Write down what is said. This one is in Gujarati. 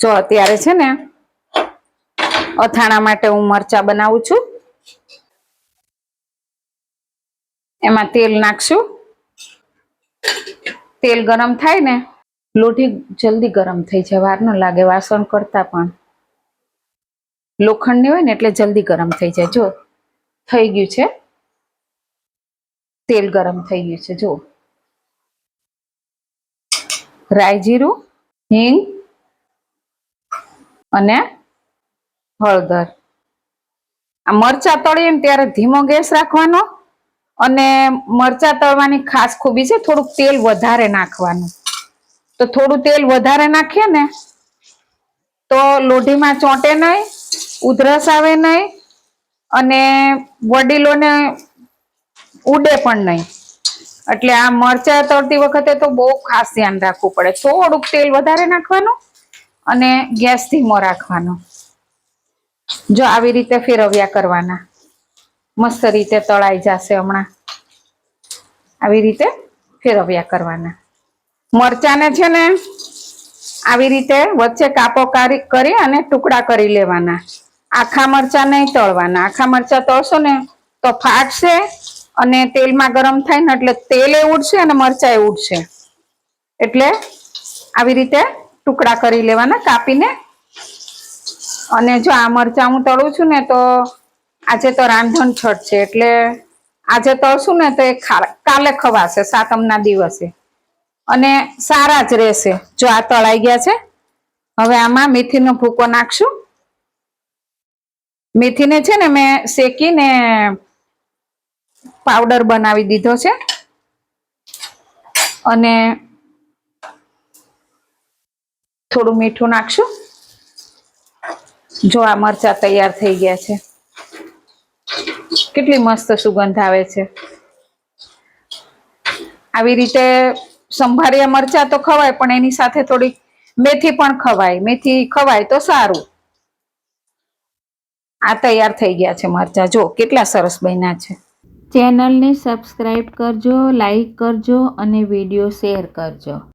જો અત્યારે છે ને અથાણા માટે હું મરચા બનાવું છું. એમાં તેલ નાખશું. તેલ ગરમ થાય ને, લોઢી જલ્દી ગરમ થઈ જાય. વાર ન લાગે, વાસણ કરતા પણ. લોખંડની હોય ને એટલે જલ્દી ગરમ થઈ જાય. જો, થઈ ગયું છે. તેલ ગરમ થઈ ગયું છે. જો. રાઈ જીરું, હિંગ અને હળદર. આ મરચા તળીએ ને ત્યારે ધીમો ગેસ રાખવાનો અને મરચા તળવાની ખાસ ખૂબી છે, થોડુંક તેલ વધારે નાખવાનું. તો થોડું તેલ વધારે નાખીએ ને તો લોઢીમાં ચોંટે નહીં, ઉધરસ આવે નહીં અને વડીલોને ઉડે પણ નહીં. એટલે આ મરચા તળતી વખતે તો બહુ ખાસ ધ્યાન રાખવું પડે. થોડુંક તેલ વધારે નાખવાનું અને ગેસ ધીમો રાખવાનો. જો આવી રીતે ફેરવ્યા કરવાના. મસ્ત રીતે તળાઈ જશે હમણાં. આવી રીતે ફેરવ્યા કરવાના. મરચાને છે ને આવી રીતે વચ્ચે કાપો કારી અને ટુકડા કરી લેવાના. આખા મરચા નહીં તળવાના. આખા મરચા તળશો ને તો ફાટશે અને તેલમાં ગરમ થાય ને એટલે તેલે ઉડશે અને મરચાએ ઉડશે. એટલે આવી રીતે ટુકડા કરી લેવાના કાપીને. અને જો આ મરચા હું તળું છું ને તો આજે તો રાંધણ છઠ છે, એટલે આજે તળશું ને તો એ કાલે ખવાશે સાતમના દિવસે. અને સારા જ રહેશે, જો આ તળાઈ ગયા છે. હવે આમાં મેથીનો ભૂકો નાખશું. મેથીને છે ને મેં શેકીને પાવડર બનાવી દીધો છે. અને થોડું મીઠું નાખશું. જો આ મરચા તૈયાર થઈ ગયા છે. કેટલી મસ્ત સુગંધ આવે છે. આવી રીતે સંભારિયા મરચા તો ખવાય, પણ એની સાથે થોડી મેથી પણ ખવાય. મેથી ખવાય તો સારું. આ તૈયાર થઈ ગયા છે મરચા. જો, કેટલા સરસ બન્યા છે. ચેનલને સબસ્ક્રાઈબ કરજો લાઈક કરજો અને વીડિયો શેર કરજો.